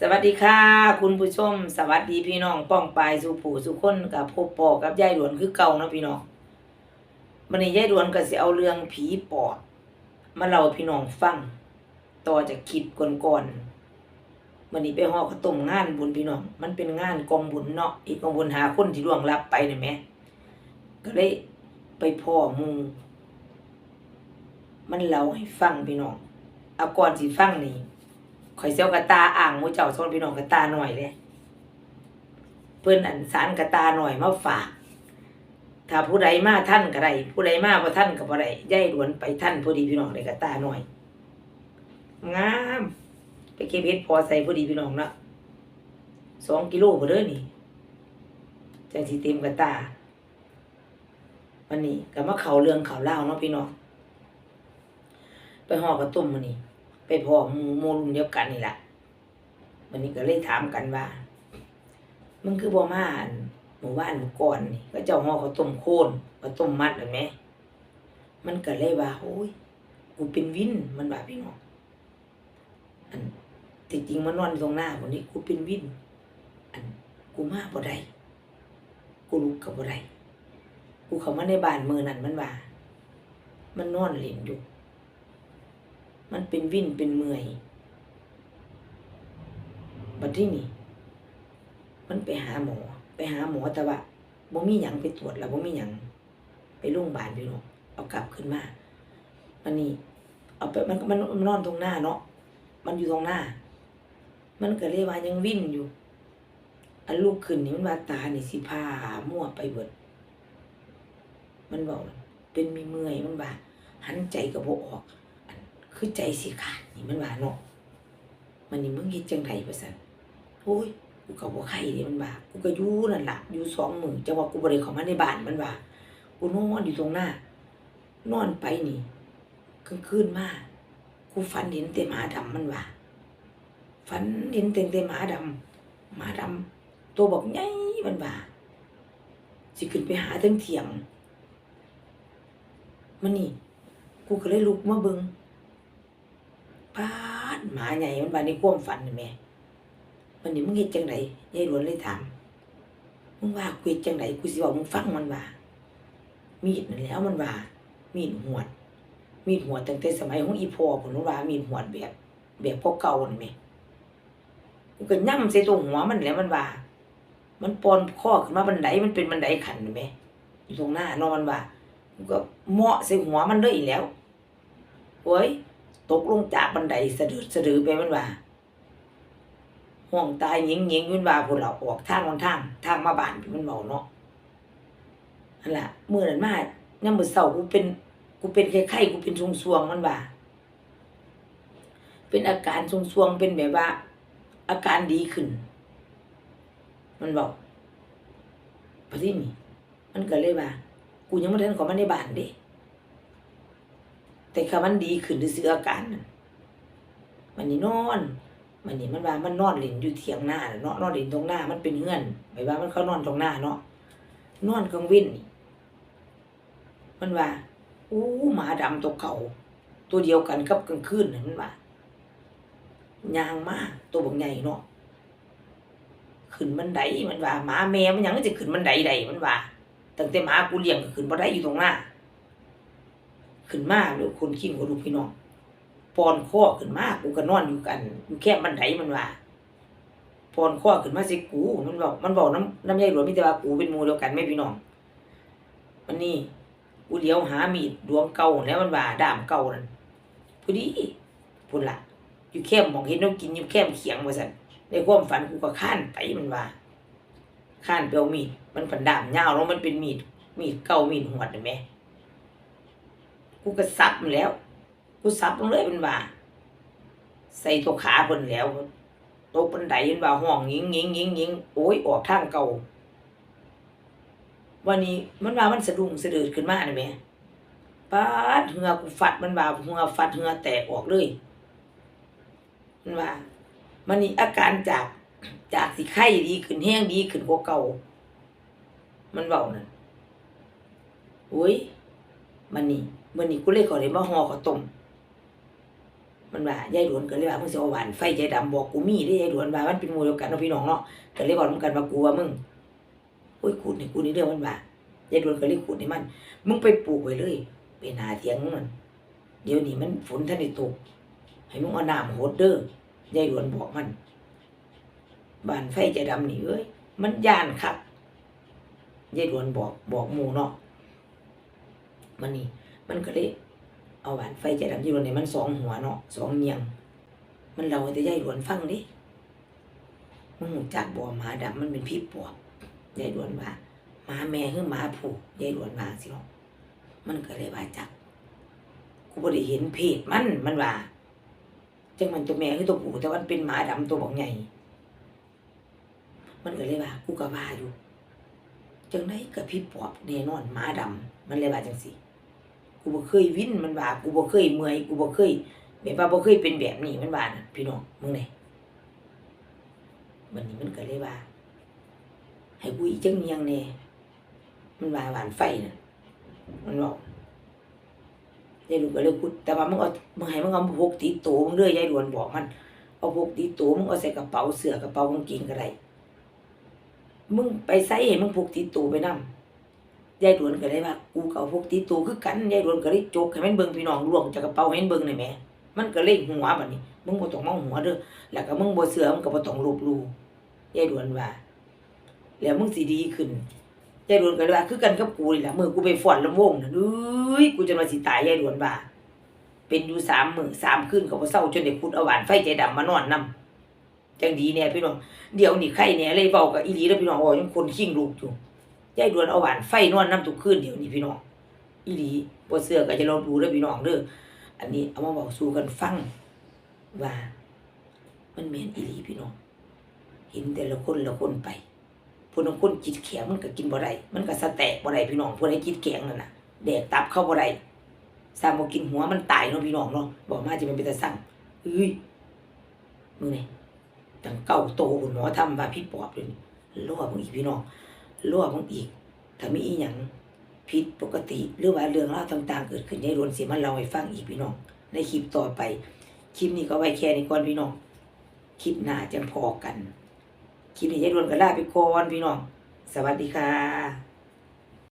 สวัสดีค่ะ คุณผู้ชม สวัสดีพี่น้องป้องปลายสู่ผู้สู่คนกับพบปอกับยายหลวนคือเก่านะพี่น้องมันนี้ยายหลวนก็สิเอาเรื่องผีปอบมาเล่าพี่น้องฟัง ต่อจากคลิปก่อนๆมันนี้ไปฮอข้าวต้มงานบุญพี่น้อง มันเป็นงานกองบุญเนาะอีกกองบุญหาคนที่ล่วงลับไปเนี่ยแหมก็เลยไปพ่อมูมันเล่าให้ฟังพี่น้องเอาก่อนสิฟังนี่ ข่อยเซลกระตาอ่างมูเจ้าส่วนพี่น้องกระตาหน่อยเลยเพิ่อนอันสารกระตาหน่อยมาฝากถ้าผู้ใดมาท่านก็ได้ผู้ใดมาบ่ท่านก็บ่ได้ย่ายหลวนไปท่านพอดีพี่น้องได้กระตาหน่อยงามไปเก็บเห็ดพอใส่พอดีพี่น้องเนาะสองกิโลพอเด้อนี่จังสิเต็มกระตาวันนี้ก็มาเข้าเรื่องเข้าเล่าเนาะพี่น้องไปห่อกระต้มมื้อนี้ ไปพอหมูหมูรุ่นเดียวกันนี่แหละวันนี้ก็เลยถามกันว่า มึงคือบ่มาอั่นหมู่บ้านหมู่ก่อนนี่ก็เจ้าห่อข้าต้มโคนข้าต้มมัดเห็นไหมมันก็เลยว่าโอ้ยกูเป็นวินมันว่าพี่น้องอันที่จริงมันนอนตรงหน้าคนนี้กูเป็นวินอันกูมาบ่ได้กูลุกกับบ่ได้กูเข้ามาในบ้านมือนั่นมันว่า มันนอนเล่นอยู่ มันเป็นวิ่นเป็นเมื่อยบัดที่นี่ มันไปหาหมอ ไปหาหมอแต่ว่าบ่มีหยังไปตรวจแล้วบ่มีหยังไปโรงพยาบาลพี่น้องเอากลับขึ้นมา มันนี่ เอาไปมันมันมันนอนตรงหน้าเนาะ มันอยู่ตรงหน้า มันก็เลยว่ายังวิ่นอยู่ อันลูกขึ้นนี่มันว่าตานี่สิพามั่วไปเบิด มันบอกเป็นมีเมื่อยมันว่าหันใจก็บ่ออก คือใจสิขาดนี่มันว่าเนาะมันนี่มึงเฮ็ดจังไดประสันโอ้ยกูก็บ่ไข้เด้มันว่ากูก็อยู่นั่นละอยู่สองมือจังว่ากูบ่ได้เขามาในบ้านมันว่ากูนอนอยู่ตรงหน้า นอนไปนี่กลางคืนมากูฝันเห็นแต่หมาดำมันว่าฝันเห็นแต่แต่หมาดำหมาดำตัวบอกใหญ่มันว่าสิขึ้นไปหาถึงเถียงมันนี่ กูก็เลยลุกมาเบิง ปาดหมาใหญ่มันบาในความฝันนี่แหม่มันนี่มึงเฮ็ดจังไดยายหลวนเลยถามมึงว่ากูเฮ็ดจังไดกูสิบอกมึงฟังมันว่า มีดนั่นแล้วมันว่า มีดหวด มีดหวดตั้งแต่สมัยของอีพ่อผมว่า มีดหวดแบบแบบเก่าๆนั่นแหม่กูก็ย่ำใส่ตรงหัวมันแล้วมันว่า มันปอนข้อขึ้นมาบันไดมันเป็นบันไดขันนั่นแหม่อยู่ตรงหน้านอนมันว่ากูก็เหมาะใส่หัวมันเลยอีกแล้วโอ้ย ตกลงจากบันไดสะดือสะดือไปมันว่าห้องตายหญิงหญิงมันว่าพวกเราออกทางวันทางทางมาบ้านมันเมาเนาะนั่นแหล่ะมื้อนั้นมาย่ำมือเช้ากูเป็นกูเป็นไข้ๆกูเป็นทรวงมันว่าเป็นอาการทรวงเป็นแบบว่า อาการดีขึ้น มันบอกพอที่นี่มันก็เลยว่า กูยังไม่ทันขอมันในบ้านเด้ แต่คำมันดีขึ้นด้วยซื้ออาการมันนี่นอนมันนี่มันว่ามันนอนเล่นอยู่เถียงหน้าเนาะนอนเล่นตรงหน้ามันเป็นเฮือนหมายว่ามันเขานอนตรงหน้าเนาะนอนกลางวินนี่มันว่าอู้หมาดำตัวเก่า ตัวเดียวกันกับกลางคืนนั่นมันว่ายางมากตัวบักใหญ่เนาะขึ้นบันไดมันว่าหมาแม่มันยังจะขึ้นบันไดใดมันว่าตั้งแต่หมากูเลี้ยงก็ขึ้นบันไดอยู่ตรงหน้า ขึ้นมาหรือคนขี้หัวลูกพี่น้องปอนข้อขึ้นมากูก็นอนอยู่กันอยู่แค่บันไดมันว่าปอนข้อขึ้นมาสิกูมันบอกมันบอกน้ำน้ำใยหลวงมิแต่ว่ากูเป็นมูเดียวกันไม่พี่น้องมันนี่กูเลี้ยวหามีดดวงเก่าแล้วมันว่าดามเก่านั่นพอดีพุ่นละอยู่แค่มองเห็นน้องกินอยู่แค่เขียงว่าสั่นในความฝันกูก็ข้านไปมันว่าข้านไปเอามีดมันฝันดามยาวแล้วมันเป็นมีดมีดเก่ามีดหัวเห็นไหม กูก็ซับมันแล้ว กูซับมันเลยเป็นว่า ใส่ตัวขาเพิ่นแล้วตกบันไดเป็นว่าห้องยิงยิงยิงยิงโอ้ยออกทางเก่า วันนี้มันว่ามันสะดุ้งสะดืดขึ้นมาเลยแหม่ปาดเหงือกูฟัดมันว่าเหงือฟัดเหงือแตกออกเลย มันว่า มันนี่อาการจากจากสิไข้ดีขึ้นแห้งดีขึ้นกว่าเก่า มันเบานั่นโอ้ย มันนี่ มันนี่กูเลยขอเลยมาห่อข้าวต้มมันว่ายายหลวนก็เลยว่ามึงสิเอาหวานไฟใจดำบอกกูมีเด้ยายหลวนว่ามันเป็นมูเดียวกันเนาะพี่น้องเนาะก็เลยบอกนกันว่ากูว่ามึงโอ้ยกูนี่กูนี่เรื่องมันว่ายายหลวนก็เลยขุดให้มัน มึงไปปลูกไว้เลยไปหนาเถียงมันเดี๋ยวนี้มันฝนท่านได้ตก ให้มึงเอาน้ำโหดเด้อยายหลวนบอกมันบานไฟใจดำนี่เอ้ยมันย่านครับยายหลวนบอกบอกหมูเนาะมันนี่ มันก็เลยเอาหวานไฟใจดำยายหลวนเนี่ยมันสองหัวเนาะสองเมียง มันเราให้แต่ยายหลวนฟังดิมึงหูจักบ่หมาดำมันเป็นพี่ปอบยายหลวนว่าหมาแม่คือหมาผูกยายหลวนว่าสิเนาะมันก็เลยว่าจักกูบ่ได้เห็นเพศมันมันว่าจังมันตัวแม่คือตัวผู้แต่วันเป็นหมาดำตัวบักใหญ่มันก็เลยว่ากูก็ว่าอยู่จังไดก็พี่ปอบแน่นอนหมาดำมันเลยว่าจังซี่ กูบ่เคยวินมันว่ากูบ่เคยเมื่อยกูบ่เคยแบบว่าบ่เคยเป็นแบบนี้มันว่านะพี่น้องมึงไหนวันนี้มันก็เลยว่า ให้กูอีจังเมียงแน่มันว่าหวานไฟน่ะมันบอกยายหลวนก็เลยพูดแต่ว่ามึงเอามึงให้มึงเอาพกติดตัวมึงเด้อยยายหลวนบอกมันเอาพกติดตัวมึงเอาใส่กระเป๋าเสื้อกระเป๋ากางเกงก็ได้มึงไปใส่ให้มึงพกติดตัวไปนำ ยายหลวนก็เลยว่ากูก็เอาพกติดตัวคือกันยายหลวนก็เลยจกให้มันเบิ่งพี่น้องล่วงจากกระเป๋าให้มันเบิ่งหน่อยแหมมันก็เลยหัวแบัดนี้มึงบ่ต้องมองหัวเด้อแล้วก็มึงบ่เสือมึงก็บ่ต้องลบลูยายหลวนว่า แล้วมึงสิดีขึ้นยายหลวนก็เลยว่าคือกันกับกูนี่แหละมือกูไปฟ้อนลำวงน่ะเอ้ยกูจะมาสิตายยายหลวนว่าเป็นอยู่สามมือสามคืนก็บ่เศร้าจนได้พุดเอาหวานไฟใจดำมานอนนํจังดีแน่พี่น้องเดี๋ยวนี้ใครแน่เลยเว้ากับอีหลีแล้วพี่น้องโอ้ยังคนขิงลูกอยู่ ยายหลวนเอาหวานไฟนอนนํทุกคืนเดี๋ยวนี้พี่น้อง อีหลีบ่เชื่อก็จะลองดูเด้อพี่น้องเด้อ อันนี้เอามาเว้าสู่กันฟังว่า มันแม่นอีหลีพี่น้อง เห็นแต่ละคนละคนไปผู้นางคนจิตแข็งมันก็กินบ่ได้มันก็สะแตกบ่ได้พี่น้องผู้ใดจิตแข็งนั่นน่ะแดกตับเข้าบ่ได้สร้างบ่กินหัวมันตายเนาะพี่น้องเนาะบอกมาจะเป็นเป็นตาสั่งเอ้ยมือนี้ตั้งเก้าโตคุณหมอทำว่าพี่ปอบเลยนี่รั่วมึงอีกพี่น้อง รั่วมึงอีก ถ้ามีอีหยังผิดปกติ หรือว่าเรื่องราวต่าง ๆ เกิดขึ้นยายรวนสิมาเล่าให้ฟังอีกพี่น้อง ในคลิปต่อไป คลิปนี้ก็ไว้แค่นี้ก่อนพี่น้อง คลิปหน้าจะพอกัน คลิปนี้ยายรวนก็ลาไปก่อนพี่น้อง สวัสดีค่ะ